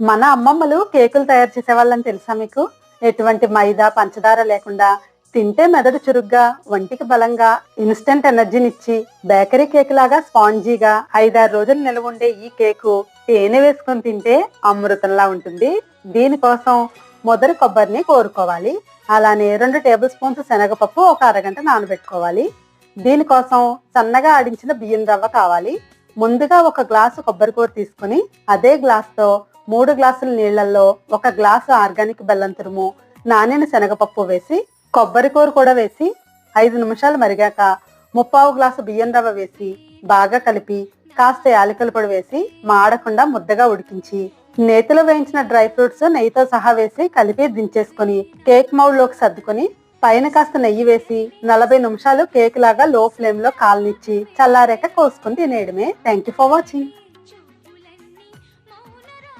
మన అమ్మమ్మలు కేకులు తయారు చేసేవాళ్ళని తెలుసా మీకు? ఎటువంటి మైదా పంచదార లేకుండా తింటే మెదడు చురుగ్గా ఒంటికి బలంగా ఇన్స్టెంట్ ఎనర్జీనిచ్చి బేకరీ కేక్ లాగా స్పాంజీగా ఐదారు రోజులు నిలవ ఉండే ఈ కేకు తేనె వేసుకొని తింటే అమృతంలా ఉంటుంది. దీనికోసం మొదటి కొబ్బరిని కోరుకోవాలి. అలానే రెండు టేబుల్ స్పూన్స్ శనగపప్పు ఒక అరగంట నానబెట్టుకోవాలి. దీనికోసం సన్నగా ఆడించిన బియ్యం రవ్వ కావాలి. ముందుగా ఒక గ్లాసు కొబ్బరి కూర తీసుకుని అదే గ్లాస్తో మూడు గ్లాసుల నీళ్ళలో ఒక గ్లాసు ఆర్గానిక్ బెల్లం తురుము నానిన శనగపప్పు వేసి కొబ్బరి కూర కూడా వేసి ఐదు నిమిషాలు మరిగాక ముప్పావు గ్లాసు బియ్యం రవ్వ వేసి బాగా కలిపి కాస్త యాలకుల పొడి వేసి మాడకుండా ముద్దగా ఉడికించి నేతిలో వేయించిన డ్రై ఫ్రూట్స్ నెయ్యితో సహా వేసి కలిపి దించేసుకొని కేక్ మౌల్డ్ సర్దుకొని పైన కాస్త నెయ్యి వేసి నలభై నిమిషాలు కేక్ లాగా లో ఫ్లేమ్లో కాలనిచ్చి చల్లారాక కోసుకుని తినేయడమే. Thank you for watching.